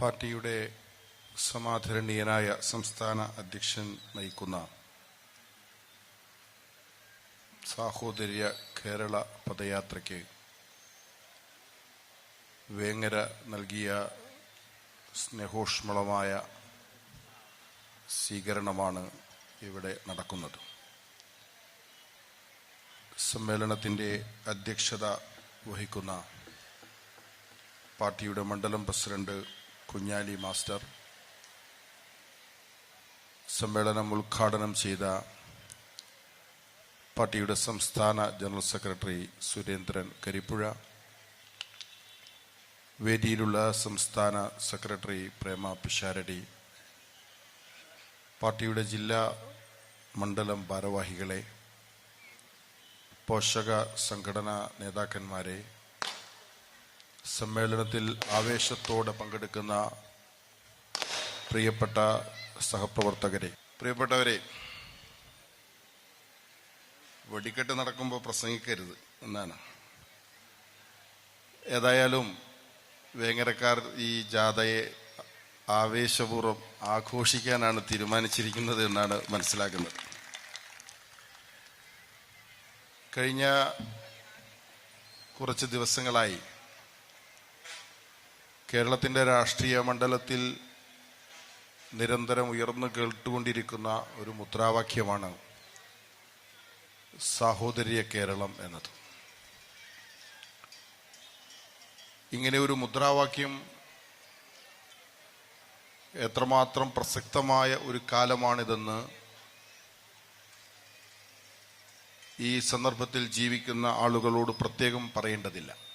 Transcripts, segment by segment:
പാർട്ടിയുടെ സമാധരണീയനായ സംസ്ഥാന അധ്യക്ഷൻ നയിക്കുന്ന സാഹോദര്യ കേരള പദയാത്രയ്ക്ക് വേങ്ങര നൽകിയ സ്നേഹോഷ്മളമായ സ്വീകരണമാണ് ഇവിടെ നടക്കുന്നത്. സമ്മേളനത്തിന്റെ അധ്യക്ഷത വഹിക്കുന്ന പാർട്ടിയുടെ മണ്ഡലം പ്രസിഡന്റ് കുഞ്ഞാലി മാസ്റ്റർ സമ്മേളനം ഉദ്ഘാടനം ചെയ്ത പാർട്ടിയുടെ സംസ്ഥാന ജനറൽ സെക്രട്ടറി സുരേന്ദ്രൻ കരിപ്പുഴ വേദിയിലുള്ള സംസ്ഥാന സെക്രട്ടറി പ്രേമ പിഷാരടി പാർട്ടിയുടെ ജില്ലാ മണ്ഡലം ഭാരവാഹികളെ പോഷക സംഘടനാ നേതാക്കന്മാരെ സമ്മേളനത്തിൽ ആവേശത്തോടെ പങ്കെടുക്കുന്ന പ്രിയപ്പെട്ട സഹപ്രവർത്തകരെ. പ്രിയപ്പെട്ടവരെ വെടിക്കെട്ട് നടക്കുമ്പോൾ പ്രസംഗിക്കരുത് എന്നാണ്. ഏതായാലും വേങ്ങരക്കാർ ഈ ജാഥയെ ആവേശപൂർവം ആഘോഷിക്കാനാണ് തീരുമാനിച്ചിരിക്കുന്നത് എന്നാണ് മനസ്സിലാക്കുന്നത്. കഴിഞ്ഞ കുറച്ച് ദിവസങ്ങളായി കേരളത്തിന്റെ രാഷ്ട്രീയ മണ്ഡലത്തിൽ നിരന്തരം ഉയർന്നു കേട്ടുകൊണ്ടിരിക്കുന്ന ഒരു മുദ്രാവാക്യമാണ് സാഹോദര്യ കേരളം എന്നത്. ഇങ്ങനെ ഒരു മുദ്രാവാക്യം എത്രമാത്രം പ്രസക്തമായ ഒരു കാലമാണിതെന്ന് ഈ സന്ദർഭത്തിൽ ജീവിക്കുന്ന ആളുകളോട് പ്രത്യേകം പറയേണ്ടതില്ല.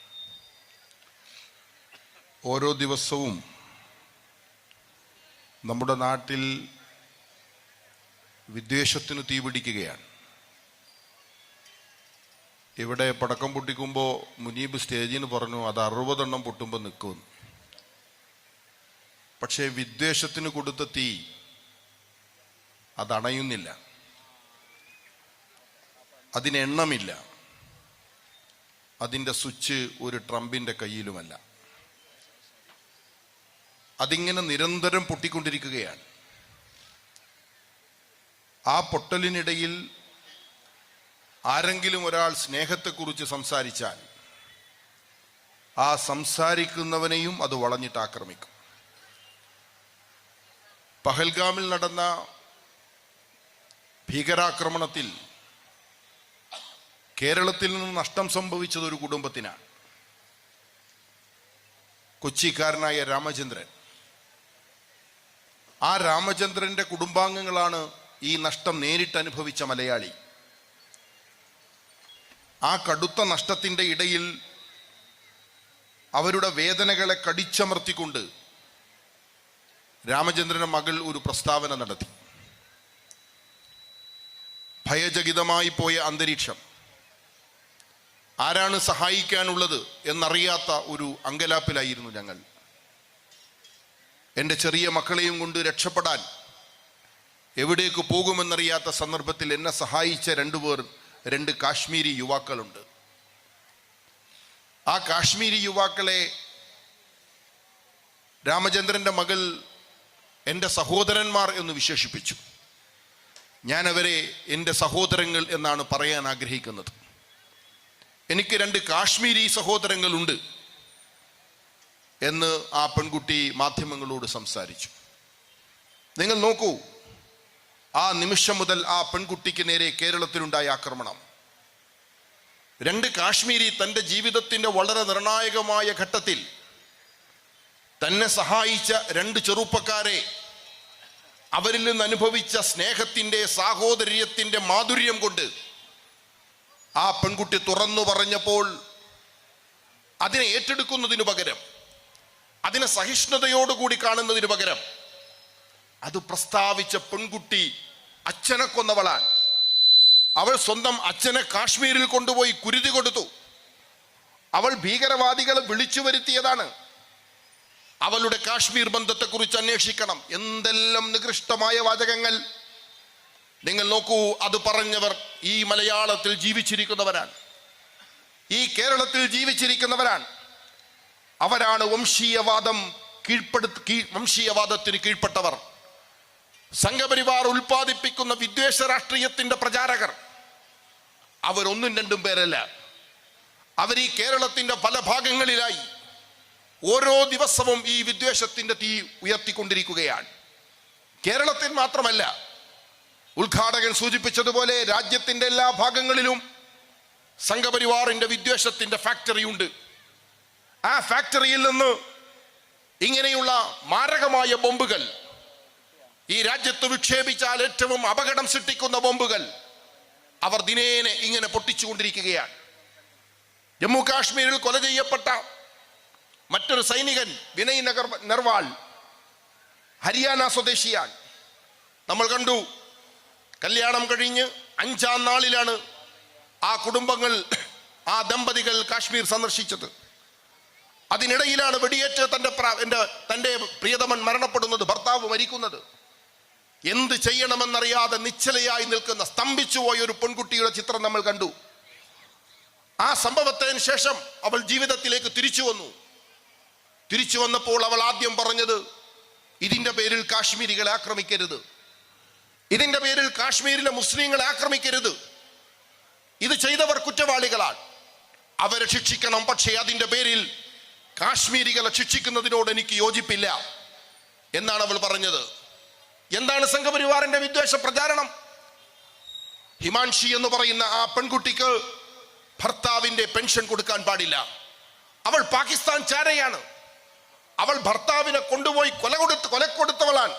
ഓരോ ദിവസവും നമ്മുടെ നാട്ടിൽ വിദ്വേഷത്തിന് തീപിടിക്കുകയാണ് ഇവിടെ പടക്കം പൊട്ടിക്കുമ്പോൾ മുനീബ് സ്റ്റേജിന് പറഞ്ഞു അത് അറുപതെണ്ണം പൊട്ടുമ്പോൾ നിൽക്കും പക്ഷേ വിദ്വേഷത്തിന് കൊടുത്ത തീ അതണയുന്നില്ല അതിനെണ്ണമില്ല അതിന്റെ സ്വിച്ച് ഒരു ട്രംപിന്റെ കയ്യിലുമല്ല. അതിങ്ങനെ നിരന്തരം പൊട്ടിക്കൊണ്ടിരിക്കുകയാണ്. ആ പൊട്ടലിനിടയിൽ ആരെങ്കിലും ഒരാൾ സ്നേഹത്തെക്കുറിച്ച് സംസാരിച്ചാൽ ആ സംസാരിക്കുന്നവനെയും അത് വളഞ്ഞിട്ട് ആക്രമിക്കും. പഹൽഗാമിൽ നടന്ന ഭീകരാക്രമണത്തിൽ കേരളത്തിൽ നിന്ന് നഷ്ടം സംഭവിച്ചത് ഒരു കുടുംബത്തിനാണ്. കൊച്ചിക്കാരനായ രാമചന്ദ്രൻ. ആ രാമചന്ദ്രന്റെ കുടുംബാംഗങ്ങളാണ് ഈ നഷ്ടം നേരിട്ട് അനുഭവിച്ച മലയാളി. ആ കടുത്ത നഷ്ടത്തിന്റെ ഇടയിൽ അവരുടെ വേദനകളെ കടിച്ചമർത്തിക്കൊണ്ട് രാമചന്ദ്രന്റെ മകൾ ഒരു പ്രസ്താവന നടത്തി. ഭയചകിതമായി പോയ അന്തരീക്ഷം. ആരാണ് സഹായിക്കാനുള്ളത് എന്നറിയാത്ത ഒരു അങ്കലാപ്പിലായിരുന്നു ഞങ്ങൾ. എന്റെ ചെറിയ മക്കളെയും കൊണ്ട് രക്ഷപ്പെടാൻ എവിടേക്ക് പോകുമെന്നറിയാത്ത സന്ദർഭത്തിൽ എന്നെ സഹായിച്ച രണ്ടുപേർ രണ്ട് കാശ്മീരി യുവാക്കളുണ്ട്. ആ കാശ്മീരി യുവാക്കളെ രാമചന്ദ്രന്റെ മകൾ എന്റെ സഹോദരന്മാർ എന്ന് വിശേഷിപ്പിച്ചു. ഞാൻ അവരെ എന്റെ സഹോദരങ്ങൾ എന്നാണ് പറയാൻ ആഗ്രഹിക്കുന്നത്. എനിക്ക് രണ്ട് കാശ്മീരി സഹോദരങ്ങളുണ്ട്. എന്ന് ആ പെൺകുട്ടി മാധ്യമങ്ങളോട് സംസാരിച്ചു. നിങ്ങൾ നോക്കൂ ആ നിമിഷം മുതൽ ആ പെൺകുട്ടിക്ക് നേരെ കേരളത്തിലുണ്ടായ ആക്രമണം. രണ്ട് കാശ്മീരി തന്റെ ജീവിതത്തിന്റെ വളരെ നിർണായകമായ ഘട്ടത്തിൽ തന്നെ സഹായിച്ച രണ്ട് ചെറുപ്പക്കാരെ അവരിൽ നിന്ന് അനുഭവിച്ച സ്നേഹത്തിന്റെ സാഹോദര്യത്തിന്റെ മാധുര്യം കൊണ്ട് ആ പെൺകുട്ടി തുറന്നു പറഞ്ഞപ്പോൾ അതിനെ ഏറ്റെടുക്കുന്നതിനു പകരം അതിനെ സഹിഷ്ണുതയോടുകൂടി കാണുന്നതിന് പകരം അത് പ്രസ്താവിച്ച പെൺകുട്ടി അച്ഛനെ കൊന്നവളാൻ അവൾ സ്വന്തം അച്ഛനെ കാശ്മീരിൽ കൊണ്ടുപോയി കുരുതി കൊടുത്തു. അവൾ ഭീകരവാദികളെ വിളിച്ചു വരുത്തിയതാണ്. അവളുടെ കാശ്മീർ ബന്ധത്തെക്കുറിച്ച് അന്വേഷിക്കണം. എന്തെല്ലാം നികൃഷ്ടമായ വാചകങ്ങൾ. നിങ്ങൾ നോക്കൂ അത് പറഞ്ഞവർ ഈ മലയാളത്തിൽ ജീവിച്ചിരിക്കുന്നവരാണ്. ഈ കേരളത്തിൽ ജീവിച്ചിരിക്കുന്നവരാണ്. അവരാണ് വംശീയവാദം കീഴ്പ്പെടുത്ത വംശീയവാദത്തിന് കീഴ്പ്പെട്ടവർ. സംഘപരിവാർ ഉൽപ്പാദിപ്പിക്കുന്ന വിദ്വേഷ രാഷ്ട്രീയത്തിന്റെ പ്രചാരകർ. അവരൊന്നും രണ്ടും പേരല്ല. അവർ ഈ കേരളത്തിന്റെ പല ഭാഗങ്ങളിലായി ഓരോ ദിവസവും ഈ വിദ്വേഷത്തിന്റെ തീ ഉയർത്തിക്കൊണ്ടിരിക്കുകയാണ്. കേരളത്തിൽ മാത്രമല്ല ഉദ്ഘാടകൻ സൂചിപ്പിച്ചതുപോലെ രാജ്യത്തിന്റെ എല്ലാ ഭാഗങ്ങളിലും സംഘപരിവാറിന്റെ വിദ്വേഷത്തിന്റെ ഫാക്ടറി ഉണ്ട്. ആ ഫാക്ടറിയിൽ നിന്ന് ഇങ്ങനെയുള്ള മാരകമായ ബോംബുകൾ ഈ രാജ്യത്ത് വിക്ഷേപിച്ചാൽ ഏറ്റവും അപകടം സൃഷ്ടിക്കുന്ന ബോംബുകൾ അവർ ദിനേനെ ഇങ്ങനെ പൊട്ടിച്ചുകൊണ്ടിരിക്കുകയാണ്. ജമ്മു കാശ്മീരിൽ കൊല ചെയ്യപ്പെട്ട മറ്റൊരു സൈനികൻ വിനയ് നഗർ നെർവാൾ ഹരിയാന സ്വദേശിയാണ്. നമ്മൾ കണ്ടു കല്യാണം കഴിഞ്ഞ് അഞ്ചാം നാളിലാണ് ആ കുടുംബങ്ങൾ ആ ദമ്പതികൾ കാശ്മീർ സന്ദർശിച്ചത്. അതിനിടയിലാണ് വെടിയേറ്റ് തന്റെ എന്റെ തന്റെ പ്രിയതമൻ മരണപ്പെടുന്നത് ഭർത്താവ് മരിക്കുന്നത്. എന്ത് ചെയ്യണമെന്നറിയാതെ നിശ്ചലയായി നിൽക്കുന്ന സ്തംഭിച്ചു പോയ ഒരു പെൺകുട്ടിയുടെ ചിത്രം നമ്മൾ കണ്ടു. ആ സംഭവത്തിന് ശേഷം അവൾ ജീവിതത്തിലേക്ക് തിരിച്ചു വന്നു. തിരിച്ചു വന്നപ്പോൾ അവൾ ആദ്യം പറഞ്ഞത് ഇതിന്റെ പേരിൽ കാശ്മീരികളെ ആക്രമിക്കരുത്. ഇതിന്റെ പേരിൽ കാശ്മീരിലെ മുസ്ലിങ്ങളെ ആക്രമിക്കരുത്. ഇത് ചെയ്തവർ കുറ്റവാളികളാണ്. അവരെ ശിക്ഷിക്കണം പക്ഷേ അതിന്റെ പേരിൽ കാശ്മീരികളെ ശിക്ഷിക്കുന്നതിനോട് എനിക്ക് യോജിപ്പില്ല എന്നാണ് അവൾ പറഞ്ഞത്. എന്താണ് സംഘപരിവാറിന്റെ വിദ്വേഷ പ്രചാരണം? ഹിമാൻഷി എന്ന് പറയുന്ന ആ പെൺകുട്ടിക്ക് ഭർത്താവിന്റെ പെൻഷൻ കൊടുക്കാൻ പാടില്ല. അവൾ പാകിസ്ഥാൻ ചാരയാണ്. അവൾ ഭർത്താവിനെ കൊണ്ടുപോയി കൊല കൊടുത്ത് കൊല കൊടുത്തവളാണ്.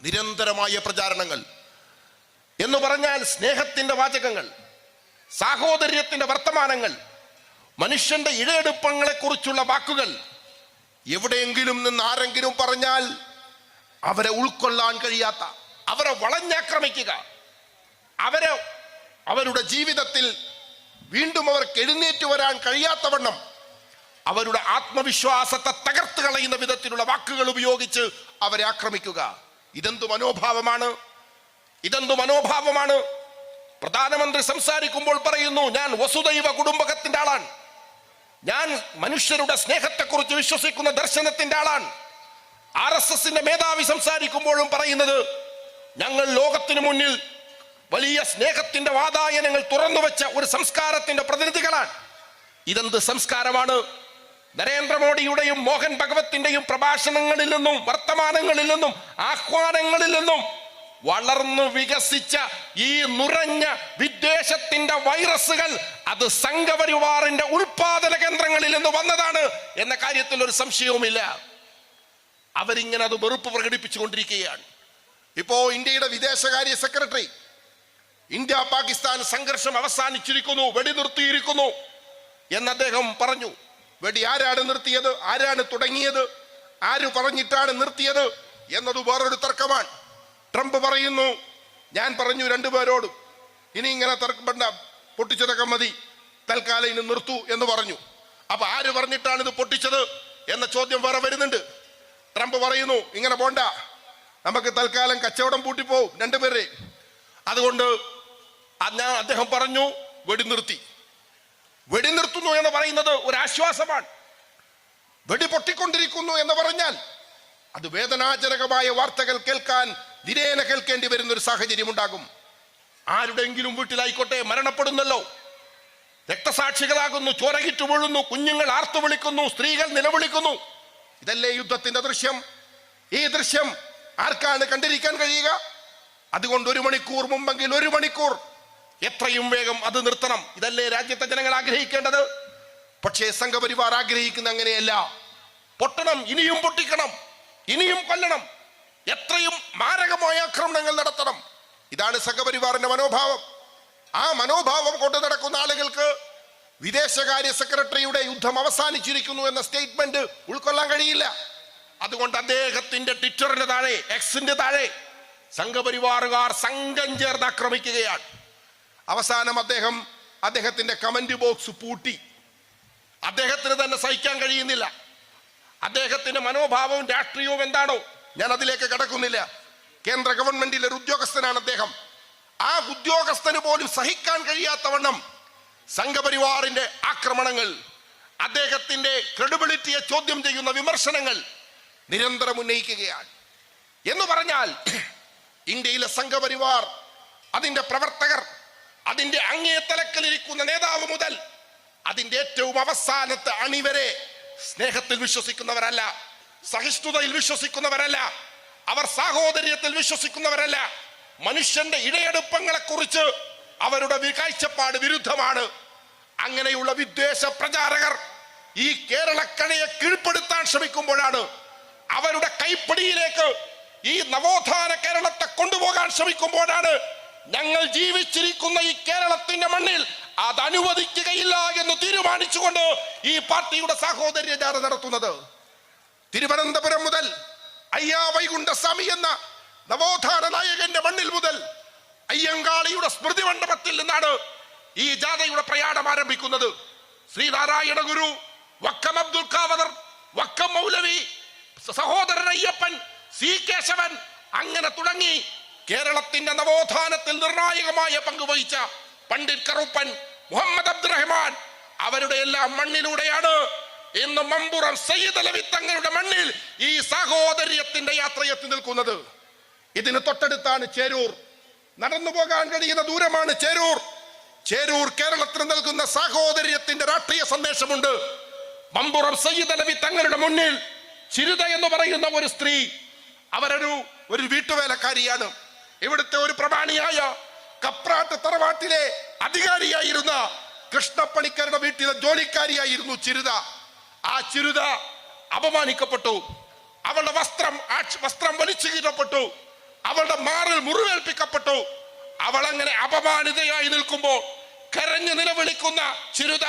നിരന്തരമായ പ്രചാരണങ്ങൾ. എന്ന് പറഞ്ഞാൽ സ്നേഹത്തിന്റെ വാചകങ്ങൾ സാഹോദര്യത്തിന്റെ വർത്തമാനങ്ങൾ മനുഷ്യന്റെ ഇഴയെടുപ്പങ്ങളെ കുറിച്ചുള്ള വാക്കുകൾ എവിടെയെങ്കിലും നിന്ന് ആരെങ്കിലും പറഞ്ഞാൽ അവരെ ഉൾക്കൊള്ളാൻ കഴിയാത്ത അവരെ വളഞ്ഞാക്രമിക്കുക. അവരെ അവരുടെ ജീവിതത്തിൽ വീണ്ടും അവർക്ക് എഴുന്നേറ്റ് വരാൻ കഴിയാത്തവണ്ണം അവരുടെ ആത്മവിശ്വാസത്തെ തകർത്ത് കളയുന്ന വിധത്തിലുള്ള വാക്കുകൾ ഉപയോഗിച്ച് അവരെ ആക്രമിക്കുക. ഇതെന്തു മനോഭാവമാണ്? ഇതെന്തു മനോഭാവമാണ്? പ്രധാനമന്ത്രി സംസാരിക്കുമ്പോൾ പറയുന്നു ഞാൻ വസുദൈവ കുടുംബകത്തിന്റെ ആളാണ്. ഞാൻ മനുഷ്യരുടെ സ്നേഹത്തെക്കുറിച്ച് വിശ്വസിക്കുന്ന ദർശനത്തിന്റെ ആളാണ്. ആർ എസ് എസിന്റെ മേധാവി സംസാരിക്കുമ്പോഴും പറയുന്നത് ഞങ്ങൾ ലോകത്തിനു മുന്നിൽ വലിയ സ്നേഹത്തിന്റെ വാതായനങ്ങൾ തുറന്നു വെച്ച ഒരു സംസ്കാരത്തിന്റെ പ്രതിനിധികളാണ്. ഇതെന്ത് സംസ്കാരമാണ്? നരേന്ദ്രമോദിയുടെയും മോഹൻ ഭഗവത്തിന്റെയും പ്രഭാഷണങ്ങളിൽ നിന്നും വർത്തമാനങ്ങളിൽ നിന്നും ആഹ്വാനങ്ങളിൽ നിന്നും വളർന്നു വികസിച്ച ഈ നുറഞ്ഞ വിദ്വേഷത്തിന്റെ വൈറസുകൾ അത് സംഘപരിവാറിന്റെ ഉൽപാദന കേന്ദ്രങ്ങളിൽ നിന്ന് വന്നതാണ് എന്ന കാര്യത്തിൽ ഒരു സംശയവുമില്ല. അവരിങ്ങനെ അത് വെറുപ്പ് പ്രകടിപ്പിച്ചുകൊണ്ടിരിക്കുകയാണ്. ഇപ്പോ ഇന്ത്യയുടെ വിദേശകാര്യ സെക്രട്ടറി ഇന്ത്യ പാകിസ്ഥാൻ സംഘർഷം അവസാനിച്ചിരിക്കുന്നു വെടി നിർത്തിയിരിക്കുന്നു എന്ന് അദ്ദേഹം പറഞ്ഞു. വെടി ആരാണ് നിർത്തിയത്? ആരാണ് തുടങ്ങിയത്? ആര് പറഞ്ഞിട്ടാണ് നിർത്തിയത്? എന്നത് വേറൊരു തർക്കമാണ്. ട്രംപ് പറയുന്നു ഞാൻ പറഞ്ഞു രണ്ടുപേരോടും ഇനി ഇങ്ങനെ തർക്കപ്പെട പൊട്ടിച്ചതൊക്കെ മതി തൽക്കാലം ഇനി നിർത്തു എന്ന് പറഞ്ഞു. അപ്പൊ ആര് പറഞ്ഞിട്ടാണ് ഇത് പൊട്ടിച്ചത് എന്ന ചോദ്യം വേറെ വരുന്നുണ്ട്. ട്രംപ് പറയുന്നു ഇങ്ങനെ പോണ്ട നമുക്ക് തൽക്കാലം കച്ചവടം പൂട്ടിപ്പോവും രണ്ടുപേരെ. അതുകൊണ്ട് ഞാൻ അദ്ദേഹം പറഞ്ഞു വെടിനിർത്തി. വെടിനിർത്തുന്നു എന്ന് പറയുന്നത് ഒരു ആശ്വാസമാണ് വെടി പൊട്ടിക്കൊണ്ടിരിക്കുന്നു എന്ന് പറഞ്ഞാൽ അത് വേദനാജനകമായ വാർത്തകൾ കേൾക്കാൻ ദിനേന കേൾക്കേണ്ടി വരുന്ന ഒരു സാഹചര്യം ഉണ്ടാകും ആരുടെങ്കിലും വീട്ടിലായിക്കോട്ടെ മരണപ്പെടുന്നല്ലോ. രക്തസാക്ഷികളാകുന്നു ചോരകിറ്റ് വീഴുന്നു കുഞ്ഞുങ്ങൾ ആർത്തു വിളിക്കുന്നു സ്ത്രീകൾ നിലവിളിക്കുന്നു. ഇതല്ലേ യുദ്ധത്തിന്റെ ദൃശ്യം? ഈ ദൃശ്യം ആർക്കാണ് കണ്ടിരിക്കാൻ കഴിയുക? അതുകൊണ്ട് ഒരു മണിക്കൂർ മുമ്പെങ്കിൽ ഒരു മണിക്കൂർ. എത്രയും വേഗം അത് നിർത്തണം. ഇതല്ലേ രാജ്യത്തെ ജനങ്ങൾ ആഗ്രഹിക്കേണ്ടത്? പക്ഷേ സംഘപരിവാർ ആഗ്രഹിക്കുന്ന അങ്ങനെയല്ല. പൊട്ടണം ഇനിയും പൊട്ടിക്കണം ഇനിയും കൊല്ലണം. എത്രയും മാരകമായ ആക്രമണങ്ങൾ നടത്തണം. ഇതാണ് സംഘപരിവാറിന്റെ മനോഭാവം. ആ മനോഭാവം കൊണ്ട് നടക്കുന്ന ആളുകൾക്ക് വിദേശകാര്യ സെക്രട്ടറിയുടെ യുദ്ധം അവസാനിച്ചിരിക്കുന്നു എന്ന സ്റ്റേറ്റ്മെന്റ് ഉൾക്കൊള്ളാൻ കഴിയില്ല. അതുകൊണ്ട് അദ്ദേഹത്തിന്റെ ട്വിറ്ററിന്റെ താഴെ എക്സിന്റെ താഴെ സംഘപരിവാറുകാർ സംഘം ചേർന്ന് ആക്രമിക്കുകയാണ്. അവസാനം അദ്ദേഹം അദ്ദേഹത്തിന്റെ കമന്റ് ബോക്സ് പൂട്ടി. അദ്ദേഹത്തിന് തന്നെ സഹിക്കാൻ കഴിയുന്നില്ല. അദ്ദേഹത്തിന്റെ മനോഭാവവും രാഷ്ട്രീയവും എന്താണോ? ഞാൻ അതിലേക്ക് കടക്കുന്നില്ല. കേന്ദ്ര ഗവൺമെന്റിലെ ഒരു ഉദ്യോഗസ്ഥനാണ് അദ്ദേഹം. ആ ഉദ്യോഗസ്ഥന് പോലും സഹിക്കാൻ കഴിയാത്തവണ്ണം സംഘപരിവാറിന്റെ ആക്രമണങ്ങൾ അദ്ദേഹത്തിന്റെ ക്രെഡിബിലിറ്റിയെ ചോദ്യം ചെയ്യുന്ന വിമർശനങ്ങൾ നിരന്തരം ഉന്നയിക്കുകയാണ്. എന്ന് പറഞ്ഞാൽ ഇന്ത്യയിലെ സംഘപരിവാർ അതിന്റെ പ്രവർത്തകർ അതിന്റെ അങ്ങേ തലക്കലിരിക്കുന്ന നേതാവ് മുതൽ അതിന്റെ ഏറ്റവും അവസാനത്തെ അണിവരെ സ്നേഹത്തിൽ വിശ്വസിക്കുന്നവരല്ല. സഹിഷ്ണുതയിൽ വിശ്വസിക്കുന്നവരല്ല. അവർ സാഹോദര്യത്തിൽ വിശ്വസിക്കുന്നവരല്ല. മനുഷ്യന്റെ ഇടയെടുപ്പങ്ങളെ കുറിച്ച് അവരുടെ കാഴ്ചപ്പാട് വിരുദ്ധമാണ്. അങ്ങനെയുള്ള വിദ്വേഷ പ്രചാരകർ ഈ കേരളക്കണിയെ കീഴ്പ്പെടുത്താൻ ശ്രമിക്കുമ്പോഴാണ് അവരുടെ കൈപ്പിടിയിലേക്ക് ഈ നവോത്ഥാന കേരളത്തെ കൊണ്ടുപോകാൻ ശ്രമിക്കുമ്പോഴാണ് ഞങ്ങൾ ജീവിച്ചിരിക്കുന്ന ഈ കേരളത്തിന്റെ മണ്ണിൽ അത് അനുവദിക്കുകയില്ല എന്ന് തീരുമാനിച്ചുകൊണ്ട് ഈ പാർട്ടിയുടെ സാഹോദര്യ ജാഥ നടത്തുന്നത്. തിരുവനന്തപുരം മുതൽ അയ്യാ വൈകുണ്ഠസ്വാമി എന്ന നവോത്ഥാന നായകന്റെ മണ്ണിൽ മുതൽ അയ്യങ്കാളിയുടെ സ്മൃതി മണ്ഡപത്തിൽ നിന്നാണ് ഈ ജാഥയുടെ പ്രയാണം ആരംഭിക്കുന്നത്. ശ്രീനാരായണ ഗുരു വക്കം അബ്ദുൽ ഖാദർ വക്കം മൗലവി സഹോദരൻ അയ്യപ്പൻ സി കേശവൻ അങ്ങനെ തുടങ്ങി കേരളത്തിന്റെ നവോത്ഥാനത്തിൽ നിർണായകമായ പങ്ക് വഹിച്ച പണ്ഡിറ്റ് കറുപ്പൻ മുഹമ്മദ് അബ്ദുറഹ്മാൻ അവരുടെ എല്ലാം മണ്ണിലൂടെയാണ് ഇന്ന് മമ്പുറം സയ്യിദ് അലവി തങ്ങളുടെ മണ്ണിൽ ഈ സാഹോദര്യത്തിന്റെ യാത്രയെത്തി നിൽക്കുന്നത്. ഇതിന് തൊട്ടടുത്താണ് ചേരൂർ. നടന്നു പോകാൻ കഴിയുന്ന ദൂരമാണ് ചേരൂർ. ചേരൂർ കേരളത്തിന് നൽകുന്ന സാഹോദര്യത്തിന്റെ രാഷ്ട്രീയ സന്ദേശമുണ്ട്. മമ്പുറം സയ്യിദ് അലവി തങ്ങളുടെ മുന്നിൽ ചിരുത എന്ന് പറയുന്ന ഒരു സ്ത്രീ അവരൊരു ഒരു വീട്ടുവേലക്കാരിയാണ്. ഇവിടുത്തെ ഒരു പ്രമാണിയായ കപ്രാട്ട് തറവാട്ടിലെ അധികാരിയായിരുന്ന കൃഷ്ണപ്പണിക്കരുടെ വീട്ടിലെ ജോലിക്കാരിയായിരുന്നു ചിരുത. ആ ചിരുത അപമാനിക്കപ്പെട്ടു. അവളുടെ വസ്ത്രം വസ്ത്രം വലിച്ചു കീറപ്പെട്ടു അവളുടെ മാറിൽ മുറിവേൽപ്പിക്കപ്പെട്ടു. അവൾ അങ്ങനെ അപമാനിതയായി നിൽക്കുമ്പോൾ കരഞ്ഞു നിലവിളിക്കുന്ന ചിരുത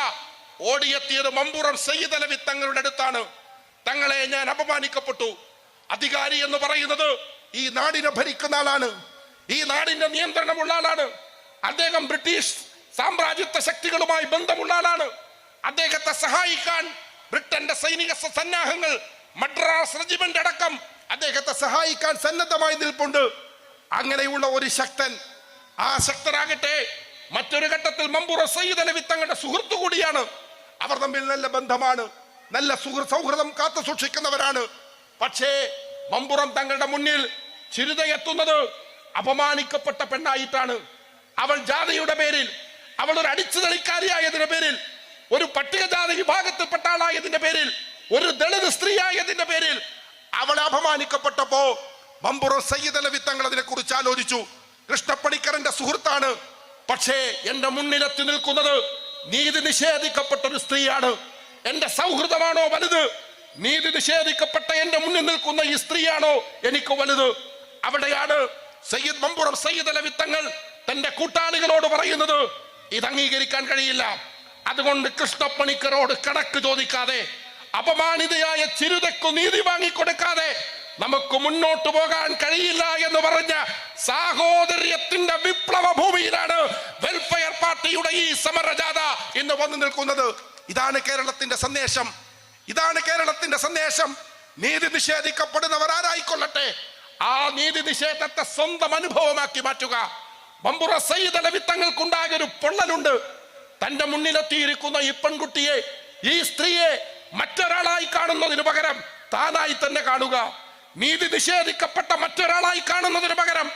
ഓടിയെത്തിയത് മമ്പുറം സയ്യിദ് അലവി തങ്ങളുടെ അടുത്താണ്. തങ്ങളെ ഞാൻ അപമാനിക്കപ്പെട്ടു. അധികാരി എന്ന് പറയുന്നത് ഈ നാടിനെ ഭരിക്കുന്ന ആളാണ്. ഈ നാടിന്റെ നിയന്ത്രണമുള്ള ആളാണ്. അദ്ദേഹം ബ്രിട്ടീഷ് സാമ്രാജ്യത്വ ശക്തികളുമായി ബന്ധമുള്ള ആളാണ്. അദ്ദേഹത്തെ സഹായിക്കാൻ ബ്രിട്ടന്റെ സൈനിക സന്നാഹങ്ങൾ മദ്രാസ് റെജിമെന്റ് അടക്കം അദ്ദേഹത്തെ സഹായിക്കാൻ സന്നദ്ധമായി നിൽപ്പുണ്ട്. അങ്ങനെയുള്ള ഒരു ശക്തൻ. ആ ശക്തരാകട്ടെ മറ്റൊരു ഘട്ടത്തിൽ മമ്പുറ സയ്യിദ് അലവി തങ്ങളുടെ സുഹൃത്തു കൂടിയാണ്. അവർ തമ്മിൽ നല്ല ബന്ധമാണ്. നല്ല സുഹൃ സൗഹൃദം കാത്തു സൂക്ഷിക്കുന്നവരാണ്. പക്ഷേ മമ്പുറം തങ്ങളുടെ മുന്നിൽ ചിരുതയെത്തുന്നത് അപമാനിക്കപ്പെട്ട പെണ്ണായിട്ടാണ്. അവൾ ജാതിയുടെ പേരിൽ അവൾ ഒരു അടിച്ചുതളിക്കാരിയായതിന്റെ പേരിൽ ഒരു പട്ടികജാതി വിഭാഗത്തിൽപ്പെട്ട ആളായതിന്റെ പേരിൽ ഒരു ദളിത് സ്ത്രീയായതിന്റെ പേരിൽ അവൾ അപമാനിക്കപ്പെട്ടപ്പോ മമ്പുറ സയ്യിദല വിത്തങ്ങൾ തങ്ങൾ അതിനെ കുറിച്ച് ആലോചിച്ചു. കൃഷ്ണപ്പണിക്കറിന്റെ സുഹൃത്താണ്. പക്ഷേ എന്റെ മുന്നിലെത്തി നിൽക്കുന്നത് നീതി നിഷേധിക്കപ്പെട്ട ഒരു സ്ത്രീയാണ്. എന്റെ സൗഹൃദമാണോ വലുത്? നീതി നിഷേധിക്കപ്പെട്ട എന്റെ മുന്നിൽ നിൽക്കുന്ന ഈ സ്ത്രീയാണോ എനിക്ക് വലുത്? അവിടെയാണ് സയ്യിദ് മമ്പുറം സയ്യിദ് അലവി തങ്ങൾ തന്റെ കൂട്ടാളികളോട് പറയുന്നത്. ഇത് അംഗീകരിക്കാൻ കഴിയില്ല. അതുകൊണ്ട് കൃഷ്ണപ്പണിക്കരോട് കടക്ക് ചോദിക്കാതെ അപമാനിതയായ ചിരുതക്കു നീതി വാങ്ങിക്കൊടുക്കാതെ നമുക്ക് മുന്നോട്ട് പോകാൻ കഴിയില്ല എന്ന് പറഞ്ഞ സാഹോദര്യത്തിന്റെ വിപ്ലവ ഭൂമിയിലാണ് വെൽഫെയർ പാർട്ടിയുടെ ഈ സമരജാഥ ഇന്ന് വന്നു നിൽക്കുന്നത്. ഇതാണ് കേരളത്തിന്റെ സന്ദേശം. ഇതാണ് കേരളത്തിന്റെ സന്ദേശം. നീതി നിഷേധിക്കപ്പെടുന്നവർ ആരായിക്കൊള്ളട്ടെ? ആ നീതി നിഷേധത്തെ സ്വന്തം അനുഭവമാക്കി മാറ്റുക. ബമ്പുറ സയ്യിദ് വിത്തങ്ങൾക്കുണ്ടാകൊരു പൊള്ളലുണ്ട്. തന്റെ മുന്നിലെത്തിയിരിക്കുന്ന ഈ പെൺകുട്ടിയെ ഈ സ്ത്രീയെ മറ്റൊരാളായി കാണുന്നതിന് പകരം താനായി തന്നെ കാണുക. നീതി നിഷേധിക്കപ്പെട്ട മറ്റൊരാളായി കാണുന്നതിന് പകരം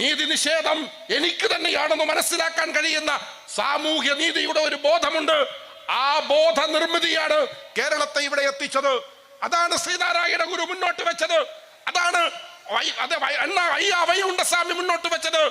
നീതി നിഷേധം എനിക്ക് തന്നെയാണെന്ന് മനസ്സിലാക്കാൻ കഴിയുന്ന സാമൂഹ്യ നീതിയുടെ ഒരു ബോധമുണ്ട്. ആ ബോധ നിർമ്മിതിയാണ് കേരളത്തെ ഇവിടെ എത്തിച്ചത്. അതാണ് ശ്രീനാരായണ ഗുരു മുന്നോട്ട് വെച്ചത്. അതാണ് അതെ അണ്ണ അയ്യ സ്വാമി മുന്നോട്ട് വെച്ചത്.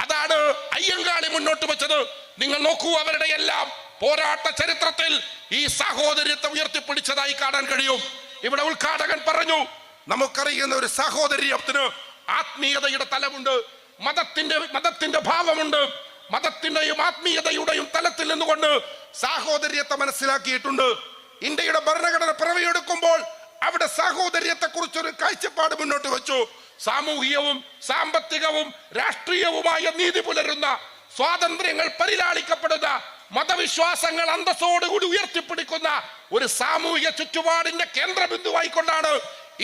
അതാണ് അയ്യങ്കാളി മുന്നോട്ട് വെച്ചത്. നിങ്ങൾ നോക്കൂ അവരുടെ എല്ലാം പോരാട്ട ചരിത്രത്തിൽ ഈ സഹോദര്യത്തെ ഉയർത്തിപ്പിടിച്ചതായി കാണാൻ കഴിയും. ഇവിടെ ഉദ്ഘാടകൻ പറഞ്ഞു നമുക്കറിയുന്ന ഒരു സാഹോദര്യത്തിന് ആത്മീയതയുടെ തലമുണ്ട് മതത്തിന്റെ മതത്തിന്റെ ഭാവമുണ്ട് മതത്തിന്റെയും ആത്മീയതയുടെയും തലത്തിൽ നിന്നുകൊണ്ട് സാഹോദര്യത്തെ മനസ്സിലാക്കിയിട്ടുണ്ട്. ഇന്ത്യയുടെ ഭരണഘടന പിറവിയെടുക്കുമ്പോൾ അവിടെ സാഹോദര്യത്തെ കുറിച്ചൊരു കാഴ്ചപ്പാട് മുന്നോട്ട് വെച്ചു. സാമൂഹികവും സാമ്പത്തികവും രാഷ്ട്രീയവുമായ നീതി പുലരുന്ന സ്വാതന്ത്ര്യങ്ങൾ പരിലാളിക്കപ്പെടുന്ന മതവിശ്വാസങ്ങൾ അന്തസ്സോടുകൂടി ഉയർത്തിപ്പിടിക്കുന്ന ഒരു സാമൂഹിക ചുറ്റുപാടിന്റെ കേന്ദ്രബിന്ദുവായിക്കൊണ്ടാണ്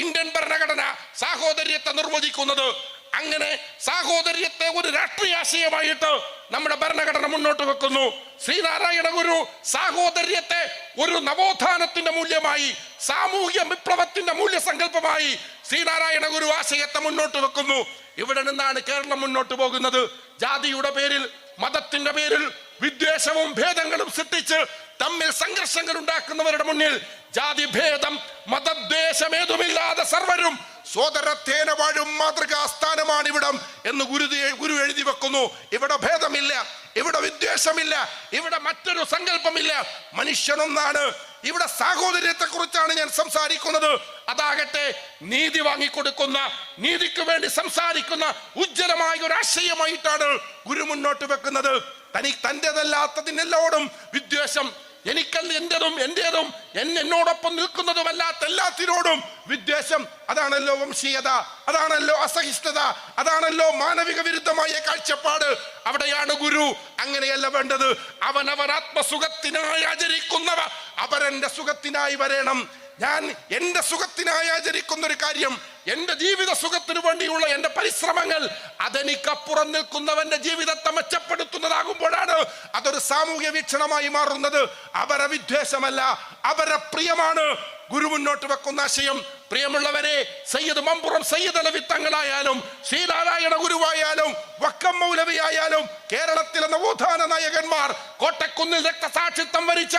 ഇന്ത്യൻ ഭരണഘടന സാഹോദര്യത്തെ നിർവചിക്കുന്നത്. അങ്ങനെ സാഹോദര്യത്തെ ഒരു രാഷ്ട്രീയ ആശയമായിട്ട് നമ്മുടെ ഭരണഘടന മുന്നോട്ട് വെക്കുന്നു. ശ്രീനാരായണ ഗുരു സാഹോദര്യത്തെ ഒരു നവോത്ഥാനത്തിന്റെ മൂല്യമായി സാമൂഹ്യ വിപ്ലവത്തിന്റെ മൂല്യസങ്കല്പമായി ശ്രീനാരായണ ഗുരു ആശയത്തെ മുന്നോട്ട് വെക്കുന്നു. ഇവിടെ നിന്നാണ് കേരളം മുന്നോട്ട് പോകുന്നത്. ജാതിയുടെ പേരിൽ മതത്തിന്റെ പേരിൽ വിദ്വേഷവും ഭേദങ്ങളും സൃഷ്ടിച്ച് തമ്മിൽ സംഘർഷങ്ങൾ ഉണ്ടാക്കുന്നവരുടെ മുന്നിൽ ജാതി ഭേദം മതദ്വേഷമേതുമില്ലാതെ സർവരും സോദരത്തേന വാഴും മാതൃകാ സ്ഥാനമാണ് ഇവിടം എന്ന് ഗുരു ഗുരു എഴുതി വെക്കുന്നു. ഇവിടെ ഭേദമില്ല ഇവിടെ വിദ്വേഷമില്ല ഇവിടെ മറ്റൊരു സങ്കല്പമില്ല. മനുഷ്യനൊന്നാണ്. ഇവിടെ സാഹോദര്യത്തെ കുറിച്ചാണ് ഞാൻ സംസാരിക്കുന്നത്. അതാകട്ടെ നീതി വാങ്ങിക്കൊടുക്കുന്ന നീതിക്ക് വേണ്ടി സംസാരിക്കുന്ന ഉജ്ജ്വലമായ ഒരു ആശയമായിട്ടാണ് ഗുരു മുന്നോട്ട് വെക്കുന്നത്. തനി തന്റെതല്ലാത്തതിനെല്ലോടും വിദ്വേഷം എനിക്കല്ല എന്റെതും എന്റെതും എന്നെ എന്നോടൊപ്പം നിൽക്കുന്നതുമല്ലാത്ത എല്ലാത്തിനോടും വിദ്വേഷം. അതാണല്ലോ വംശീയത അതാണല്ലോ അസഹിഷ്ണുത അതാണല്ലോ മാനവിക വിരുദ്ധമായ കാഴ്ചപ്പാട്. അവിടെയാണ് ഗുരു. അങ്ങനെയല്ല വേണ്ടത്. അവനവർ ആത്മസുഖത്തിനായി ആചരിക്കുന്നവ. അവരെന്റെ സുഖത്തിനായി വരണം. ഞാൻ എന്റെ സുഖത്തിനായി ആചരിക്കുന്ന ഒരു കാര്യം എന്റെ ജീവിത സുഖത്തിന് വേണ്ടിയുള്ള എന്റെ പരിശ്രമങ്ങൾ അതെനിക്കപ്പുറം നിൽക്കുന്നവന്റെ ജീവിതത്തെ മെച്ചപ്പെടുത്തുന്നതാകുമ്പോഴാണ് അതൊരു സാമൂഹ്യ വീക്ഷണമായി മാറുന്നത്. അവരെ വിദ്വേഷമല്ല അവരെ പ്രിയമാണ്. ഗുരു മുന്നോട്ട് വെക്കുന്ന ആശയം പ്രിയമുള്ളവരെ സയ്യദ് മമ്പുറം സയ്യദ് അലവി തങ്ങളായാലും ശ്രീനാരായണ ഗുരുവായാലും വക്കം മൗലവിയായാലും കേരളത്തിലെ നവോത്ഥാന നായകന്മാർ കോട്ടക്കുന്നിൽ രക്തസാക്ഷിത്വം വരിച്ച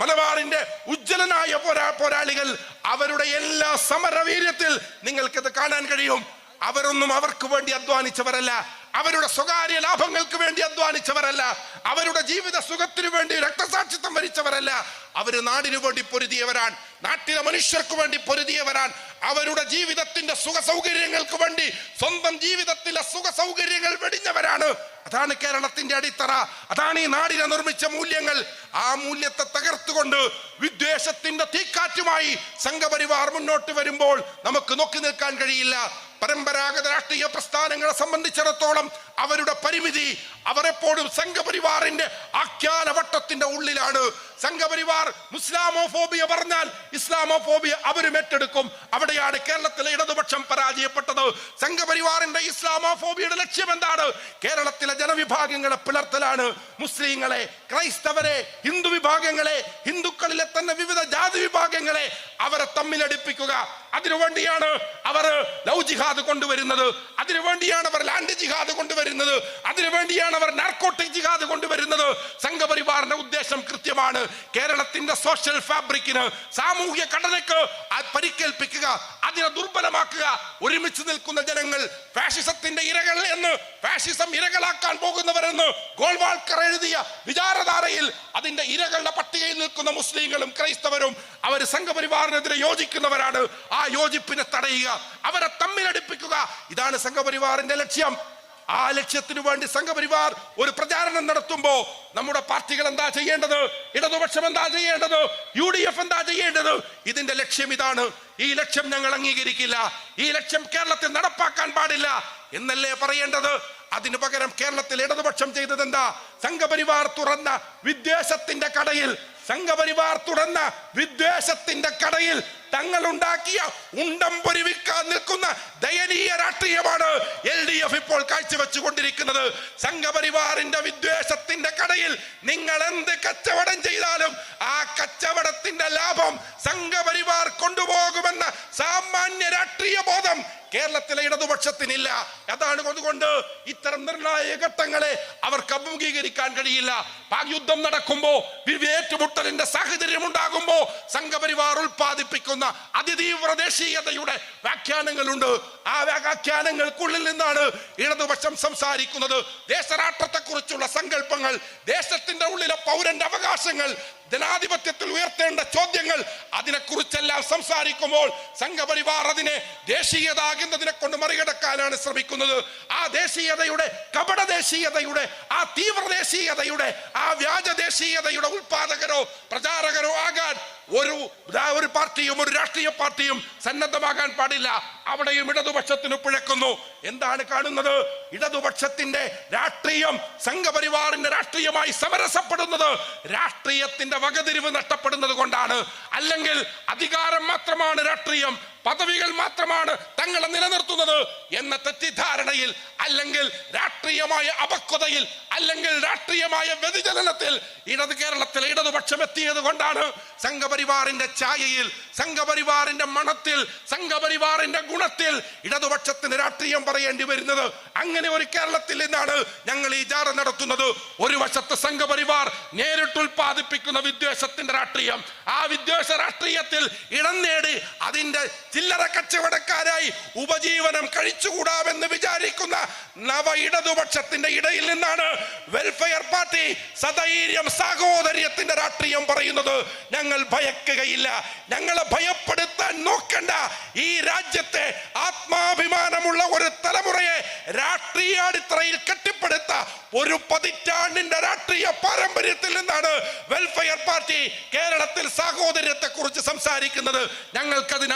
മലബാറിന്റെ ഉജ്ജ്വലനായ പോരാ പോരാളികൾ അവരുടെ എല്ലാ സമരവീര്യത്തിൽ നിങ്ങൾക്കത് കാണാൻ കഴിയും. അവരൊന്നും അവർക്ക് വേണ്ടി അധ്വാനിച്ചവരല്ല. അവരുടെ സ്വകാര്യ ലാഭങ്ങൾക്ക് വേണ്ടി അധ്വാനിച്ചവരല്ല. അവരുടെ ജീവിത സുഖത്തിനു വേണ്ടി രക്തസാക്ഷിത്വം വരിച്ചവരല്ല. അവർ നാടിനു വേണ്ടി പൊരുതിയവരാണ്. നാട്ടിലെ മനുഷ്യർക്ക് വേണ്ടി പൊരുതിയവരാണ് അവരുടെ ജീവിതത്തിന്റെ സുഖ സൗകര്യങ്ങൾക്ക് വേണ്ടി സ്വന്തം ജീവിതത്തിലെ സുഖ സൗകര്യങ്ങൾ വെടിഞ്ഞവരാണ്. അതാണ് കേരളത്തിന്റെ അടിത്തറ. അതാണ് ഈ നാടിനെ നിർമ്മിച്ച മൂല്യങ്ങൾ. ആ മൂല്യത്തെ തകർത്തുകൊണ്ട് വിദ്വേഷത്തിന്റെ തീക്കാറ്റുമായി സംഘപരിവാർ മുന്നോട്ട് വരുമ്പോൾ നമുക്ക് നോക്കി നിൽക്കാൻ കഴിയില്ല. പരമ്പരാഗത രാഷ്ട്രീയ പ്രസ്ഥാനങ്ങളെ സംബന്ധിച്ചിടത്തോളം അവരുടെ പരിമിതി അവരെപ്പോഴും സംഘപരിവാറിന്റെ ആഖ്യാനവട്ടത്തിന്റെ ഉള്ളിലാണ്. സംഘപരിവാർ മുസ്ലാമോഫോബിയ പറഞ്ഞാൽ ഇസ്ലാമോഫോബിയ അവരും ഏറ്റെടുക്കും. അവിടെയാണ് കേരളത്തിലെ ഇടതുപക്ഷം പരാജയപ്പെട്ടത്. സംഘപരിവാറിന്റെ ഇസ്ലാമോഫോബിയുടെ ലക്ഷ്യം എന്താണ്? കേരളത്തിലെ ജനവിഭാഗങ്ങളെ പിളർത്തലാണ് മുസ്ലിങ്ങളെ ക്രൈസ്തവരെ ഹിന്ദു വിഭാഗങ്ങളെ ഹിന്ദുക്കളിലെ തന്നെ വിവിധ ജാതി വിഭാഗങ്ങളെ അവരെ തമ്മിലടിപ്പിക്കുക. അതിനുവേണ്ടിയാണ് അവർ ലൗ ജിഹാദ് കൊണ്ടുവരുന്നത്. അതിനുവേണ്ടിയാണ് അവർ ലാൻഡ് ജിഹാദ് കൊണ്ടുവരുന്നത്. അതിനുവേണ്ടിയാണ് അവർ നാർക്കോട്ടിക് ജിഹാദ് കൊണ്ടുവരുന്നത്. സംഘപരിവാറിന്റെ ഉദ്ദേശം കൃത്യമാണ്. കേരളത്തിന്റെ സോഷ്യൽ ഫാബ്രിക്കിന് സാമൂഹ്യ ഘടനയ്ക്ക് അത് പരിക്കേൽപ്പിക്കുക അതിനെ ദുർബലമാക്കുക ഒരുമിച്ച് നിൽക്കുന്ന ജനങ്ങൾ ഫാഷിസത്തിന്റെ ഇരകൾ എന്ന് ഫാഷിസം ഇരകളാക്കാൻ പോകുന്നവരെന്ന് ഗോൾവാൾക്കർ എഴുതിയ വിചാരധാരയിൽ അതിന്റെ ഇരകളുടെ പട്ടികയിൽ നിൽക്കുന്ന മുസ്ലിങ്ങളും ക്രൈസ്തവരും അവർ സംഘപരിവാറിനെതിരെ യോജിക്കുന്നവരാണ്. ആ യോജിപ്പിനെ തടയുക അവരെ തമ്മിലടിപ്പിക്കുക. ഇതാണ് സംഘപരിവാറിന്റെ ലക്ഷ്യം. ആ ലക്ഷ്യത്തിനു വേണ്ടി സംഘപരിവാർ ഒരു പ്രചാരണം നടത്തുമ്പോ നമ്മുടെ പാർട്ടികൾ എന്താ ചെയ്യേണ്ടത്? ഇടതുപക്ഷം എന്താ ചെയ്യേണ്ടത്? യു ഡി എഫ് എന്താ ചെയ്യേണ്ടത്? ഇതിന്റെ ലക്ഷ്യം ഇതാണ്. ഈ ലക്ഷ്യം ഞങ്ങൾ അംഗീകരിക്കില്ല. ഈ ലക്ഷ്യം കേരളത്തിൽ നടപ്പാക്കാൻ പാടില്ല എന്നല്ലേ പറയേണ്ടത്? അതിനു പകരം കേരളത്തിൽ ഇടതുപക്ഷം ചെയ്തത് എന്താ സംഘപരിവാർ തുറന്ന വിദ്വേഷത്തിന്റെ കടയിൽ സംഘപരിവാർ തുടർന്ന വിദ്വേഷത്തിന്റെ കടയിൽ തങ്ങൾ ഉണ്ടാക്കിയ ഉണ്ടം പൊരുവിക്കാൻ നിൽക്കുന്ന ദയനീയ രാഷ്ട്രീയമാണ് എൽ ഡി എഫ് ഇപ്പോൾ കാഴ്ചവെച്ചുകൊണ്ടിരിക്കുന്നത്. സംഘപരിവാറിന്റെ വിദ്വേഷത്തിന്റെ കടയിൽ നിങ്ങൾ എന്ത് കച്ചവടം ചെയ്താലും ആ കച്ചവടത്തിന്റെ ലാഭം സംഘപരിവാർ കൊണ്ടുപോകുമെന്ന സാമാന്യ രാഷ്ട്രീയ ബോധം കേരളത്തിലെ ഇടതുപക്ഷത്തിനില്ല. അതാണ് അതുകൊണ്ട് ഇത്തരം നിർണായക ഘട്ടങ്ങളെ അവർക്ക് അഭിമുഖീകരിക്കാൻ കഴിയില്ല. യുദ്ധം നടക്കുമ്പോ ഏറ്റുമുട്ടലിന്റെ സാഹചര്യം ഉണ്ടാകുമ്പോ സംഘപരിവാർ ഉൽപ്പാദിപ്പിക്കുന്ന അതിതീവ്ര ദേശീയതയുടെ വ്യാഖ്യാനങ്ങളുണ്ട്. ആ വ്യാഖ്യാനങ്ങൾക്കുള്ളിൽ നിന്നാണ് ഇടതുപക്ഷം സംസാരിക്കുന്നത്. ദേശരാഷ്ട്രത്തെ കുറിച്ചുള്ള സങ്കല്പങ്ങൾ ദേശത്തിന്റെ ഉള്ളിലെ പൗരന്റെ അവകാശങ്ങൾ ജനാധിപത്യത്തിൽ ഉയർത്തേണ്ട ചോദ്യങ്ങൾ അതിനെക്കുറിച്ചെല്ലാം സംസാരിക്കുമ്പോൾ സംഘപരിവാർ അതിനെ ദേശീയത ദേശീയതാകുന്നതിനെ കൊണ്ട് മറികടക്കാനാണ് ശ്രമിക്കുന്നത്. ആ ദേശീയതയുടെ കപട ദേശീയതയുടെ ആ തീവ്ര ദേശീയതയുടെ ആ വ്യാജ ദേശീയതയുടെ ഉൽപാദകരോ പ്രചാരകരോ ആകാൻ ഒരു ഒരു പാർട്ടിയും ഒരു രാഷ്ട്രീയ പാർട്ടിയും സന്നദ്ധമാകാൻ പാടില്ല. അവിടെയും ഇടതുപക്ഷത്തിന് പിഴക്കുന്നു. എന്താണ് കാണുന്നത്? ഇടതുപക്ഷത്തിന്റെ രാഷ്ട്രീയം സംഘപരിവാറിന്റെ രാഷ്ട്രീയമായി സമരസപ്പെടുന്നത് രാഷ്ട്രീയത്തിന്റെ വകതിരിവ് നഷ്ടപ്പെടുന്നത് കൊണ്ടാണ്. അല്ലെങ്കിൽ അധികാരം മാത്രമാണ് രാഷ്ട്രീയം പദവികൾ മാത്രമാണ് തങ്ങളെ നിലനിർത്തുന്നത് എന്ന തെറ്റിദ്ധാരണയിൽ അല്ലെങ്കിൽ രാഷ്ട്രീയമായ അപക്വതയിൽ അല്ലെങ്കിൽ രാഷ്ട്രീയമായ വ്യതിചലനത്തിൽ ഇടത് കേരളത്തിലെ ഇടതുപക്ഷം എത്തിയത് കൊണ്ടാണ് സംഘപരിവാറിന്റെ ഛായയിൽ സംഘപരിവാറിന്റെ മണത്തിൽ സംഘപരിവാറിന്റെ ഗുണത്തിൽ ഇടതുപക്ഷത്തിന് രാഷ്ട്രീയം പറയേണ്ടി വരുന്നത്. അങ്ങനെ ഒരു കേരളത്തിൽ നിന്നാണ് ഞങ്ങൾ ഈ ജാഥ നടത്തുന്നത്. ഒരു വശത്ത് സംഘപരിവാർ നേരിട്ട് ഉൽപ്പാദിപ്പിക്കുന്ന വിദ്വേഷത്തിന്റെ രാഷ്ട്രീയം ആ വിദ്വേഷ രാഷ്ട്രീയത്തിൽ ഇടം നേടി അതിന്റെ ചില്ലറ കച്ചവടക്കാരായി ഉപജീവനം കഴിച്ചുകൂടാമെന്ന് വിചാരിക്കുന്ന നവ ഇടതുപക്ഷത്തിന്റെ ഇടയിൽ നിന്നാണ് വെൽഫെയർ പാർട്ടി സധൈര്യം സാഹോദര്യത്തിന്റെ രാഷ്ട്രീയം പറയുന്നത്. ഞങ്ങൾ ഭയക്കുകയില്ല. ഞങ്ങളെ ഭയപ്പെടുത്താൻ നോക്കണ്ട. ഈ രാജ്യത്തെ ആത്മാഭിമാനമുള്ള ഒരു തലമുറയെ രാഷ്ട്രീയ അടിത്തറയിൽ കെട്ടിപ്പടുത്ത ഒരു പതിറ്റാണ്ടിന്റെ രാഷ്ട്രീയ പാരമ്പര്യത്തിൽ നിന്നാണ് വെൽഫെയർ പാർട്ടി കേരളത്തിൽ സാഹോദര്യത്തെ കുറിച്ച് സംസാരിക്കുന്നത്. ഞങ്ങൾക്കതിന്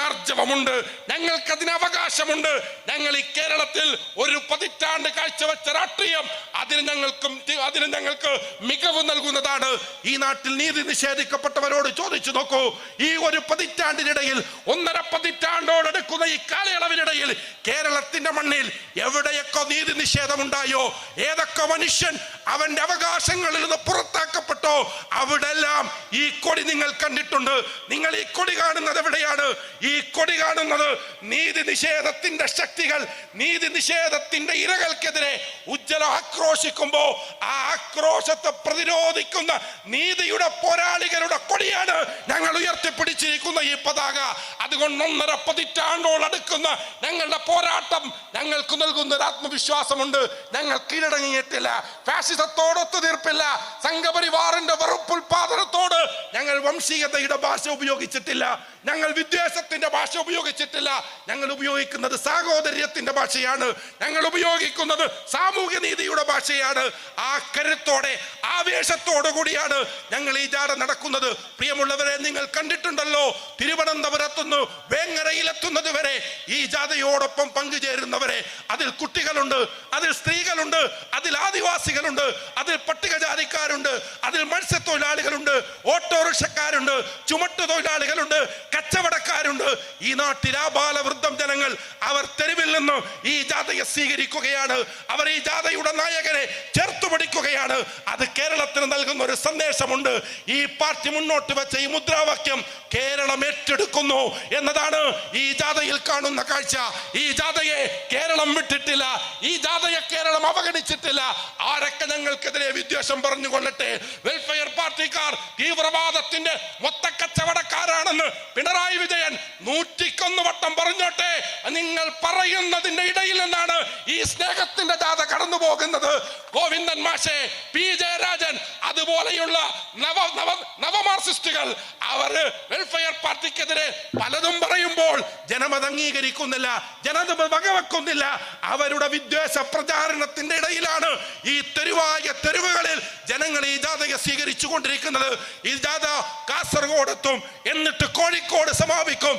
ആർജവമുണ്ട് ഞങ്ങൾക്കതിന് അവകാശമുണ്ട്. ഞങ്ങൾ ഈ കേരളത്തിൽ ഒരു പതിറ്റാണ്ട് കാഴ്ചവെച്ച രാഷ്ട്രീയം അതിന് ഞങ്ങൾക്കും അതിന് ഞങ്ങൾക്ക് മികവ് നൽകുന്നതാണ്. ഈ നാട്ടിൽ നീതി നിഷേധിക്കപ്പെട്ടവരോട് ചോദിച്ചു നോക്കൂ. ഈ ഒരു പതിറ്റാണ്ടിനിടയിൽ ഒന്നര പതിറ്റാണ്ടോടെടുക്കുന്ന ഈ കാലയളവിനിടയിൽ കേരളത്തിന്റെ മണ്ണിൽ എവിടെയൊക്കെ നീതി നിഷേധമുണ്ടായോ ഏതൊക്കെ മനുഷ്യൻ അവന്റെ അവകാശങ്ങളിൽ നിന്ന് പുറത്താക്കപ്പെട്ടോ അവിടെല്ലാം ഈ കൊടി നിങ്ങൾ കണ്ടിട്ടുണ്ട്. നിങ്ങൾ ഈ കൊടി കാണുന്നത് എവിടെയാണ്? ഈ കൊടി കാണുന്നത് നീതി നിഷേധത്തിന്റെ ശക്തികൾ നീതി നിഷേധത്തിന്റെ ഇരകൾക്കെതിരെ ഉജ്ജ്വല ആക്രോശിക്കുമ്പോൾ ആ ആക്രോശത്തെ പ്രതിരോധിക്കുന്ന നീതിയുടെ പോരാളികളുടെ കൊടിയാണ് ഞങ്ങൾ ഉയർത്തിപ്പിടിച്ചിരിക്കുന്ന ഈ പതാക. അതുകൊണ്ട് ഒന്നര പതിറ്റാണ്ടോൾ അടുക്കുന്ന ഞങ്ങളുടെ പോരാട്ടം ഞങ്ങൾക്ക് നൽകുന്ന ഒരു ആത്മവിശ്വാസമുണ്ട്. ഞങ്ങൾ കീഴടങ്ങിയിട്ടില്ല. ഫാസിസത്തോടൊത്തു തീർപ്പില്ല സംഘപരിവാറിന്റെ വെറുപ്പുൽപാദനത്തോട് ഞങ്ങൾ വംശീയതയുടെ ഭാഷ ഉപയോഗിച്ചിട്ടില്ല. ഞങ്ങൾ വിദ്വേഷത്തിന്റെ ഭാഷ ഉപയോഗിച്ചിട്ടില്ല. ഞങ്ങൾ ഉപയോഗിക്കുന്നത് സാഹോദര്യത്തിന്റെ ഭാഷയാണ്. ഞങ്ങൾ ഉപയോഗിക്കുന്നത് സാമൂഹ്യ നീതിയുടെ ഭാഷയാണ്. ആ കരുത്തോടെ ആവേശത്തോടു കൂടിയാണ് ഞങ്ങൾ ഈ ജാഥ നടക്കുന്നത്. പ്രിയമുള്ളവരെ നിങ്ങൾ കണ്ടിട്ടുണ്ടല്ലോ തിരുവനന്തപുരത്തുനിന്ന് വേങ്ങരയിലെത്തുന്നത് വരെ ഈ ജാഥയോടൊപ്പം പങ്കുചേരുന്നവരെ. അതിൽ കുട്ടികളുണ്ട് അതിൽ സ്ത്രീകളുണ്ട് അതിൽ ആദിവാസികളുണ്ട് അതിൽ പട്ടികജാതിക്കാരുണ്ട് അതിൽ മത്സ്യത്തൊഴിലാളികളുണ്ട് ഓട്ടോറിക്ഷക്കാരുണ്ട് ചുമട്ടു തൊഴിലാളികളുണ്ട് കച്ചവടക്കാരുണ്ട്. ഈ നാട്ടിൽ ബാലവൃദ്ധം ജനങ്ങൾ അവർ തെരുവിൽ നിന്ന് ഈ ജാഥയെ സ്വീകരിക്കുകയാണ്. അവർ ഈ ജാഥയുടെ നായകനെ ചേർത്തു പിടിക്കുകയാണ്. അത് കേരളത്തിന് നൽകുന്ന ഒരു സന്ദേശമുണ്ട്. ഈ പാർട്ടി മുന്നോട്ട് വെച്ച ഈ മുദ്രാവാക്യം കേരളം ഏറ്റെടുക്കുന്നു എന്നതാണ് ഈ ജാഥയിൽ കാണുന്ന കാഴ്ച. ഈ ജാഥയെ കേരളം വിട്ടിട്ടില്ല. ഈ ജാഥയെ കേരളം അവഗണിച്ചിട്ടില്ല. ആരൊക്കെ ഞങ്ങൾക്കെതിരെ വിദ്വേഷം പറഞ്ഞു കൊള്ളട്ടെ വെൽഫെയർ പാർട്ടിക്കാർ തീവ്രവാദത്തിന്റെ മൊത്തക്കച്ചവടക്കാരാണെന്ന് പിണറായി വിജയൻ നൂറ്റിക്കൊന്ന് വട്ടം പറഞ്ഞോട്ടെ. നിങ്ങൾ പറയുന്നതിന്റെ ഇടയിൽ നിന്നാണ് ഈ സ്നേഹത്തിന്റെ ജാഥ കടന്നു പോകുന്നത് ഗോവിന്ദൻ മാഷെ പി. ജയരാജൻ അതുപോലെയുള്ള നവ നവ നവമാർസിസ്റ്റുകൾ അവർ വെൽഫെയർ പാർട്ടിക്കെതിരെ പലതും പറയുമ്പോൾ ജനമത അംഗീകരിക്കുന്നില്ല ജനത വകവെക്കുന്നില്ല അവരുടെ വിദ്വേഷ പ്രചാരണത്തിന്റെ ഇടയിലാണ് ഈ തെരുവായ തെരുവുകളിൽ ജനങ്ങൾ ഈ ജാഥയെ സ്വീകരിച്ചു കൊണ്ടിരിക്കുന്നത് ഈ ജാഥ കാസർഗോഡെത്തും എന്നിട്ട് കോഴിക്കോട് സമാപിക്കും.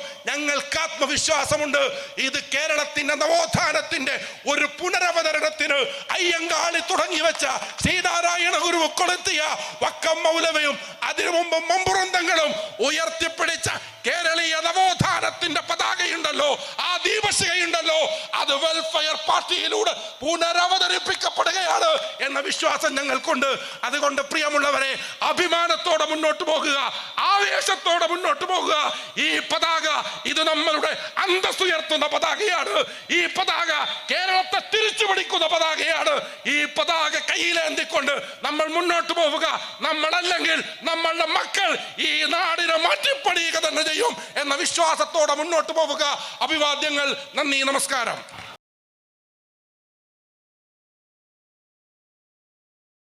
ഞങ്ങൾക്ക് ആത്മവിശ്വാസമുണ്ട്. ഇത് കേരളത്തിന്റെ നവോത്ഥാനത്തിന്റെ ഒരു പുനരവതരണത്തിന് അയ്യങ്കാളി തുടങ്ങി വെച്ച ശ്രീനാരായണ ഗുരു കൊളുത്തിയ വക്കം മൗലവയും അതിനു മുമ്പ് മമ്പുറന്തങ്ങളും ഉയർത്തിപ്പിടിച്ച കേരളീയ നവോത്ഥാനത്തിന്റെ പതാകയുണ്ടല്ലോ ആ ദീപശികയുണ്ടല്ലോ അത് വെൽഫെയർ പാർട്ടിയിലൂടെ പുനരവതരിപ്പിക്കപ്പെടുകയാണ് എന്ന വിശ്വാസം ഞങ്ങൾക്കുണ്ട്. അതുകൊണ്ട് പ്രിയമുള്ളവരെ അഭിമാനത്തോടെ മുന്നോട്ട് പോകുക ആവേശത്തോടെ മുന്നോട്ട് പോകുക. ഈ പതാക ഇത് നമ്മളുടെ അന്തസ്സുയർത്തുന്ന പതാകയാണ്. ഈ പതാക കേരളത്തെ തിരിച്ചു പിടിക്കുന്ന പതാകയാണ്. ഈ പതാക കയ്യിലേന്തിക്കൊണ്ട് നമ്മൾ മുന്നോട്ട് പോവുക. നമ്മളല്ലെങ്കിൽ നമ്മളുടെ മക്കൾ ഈ നാടിനെ മാറ്റിപ്പണിയുക തന്നെ ചെയ്യും എന്ന വിശ്വാസത്തോടെ മുന്നോട്ട് പോവുക. അഭിവാദ്യങ്ങൾ നന്ദി നമസ്കാരം.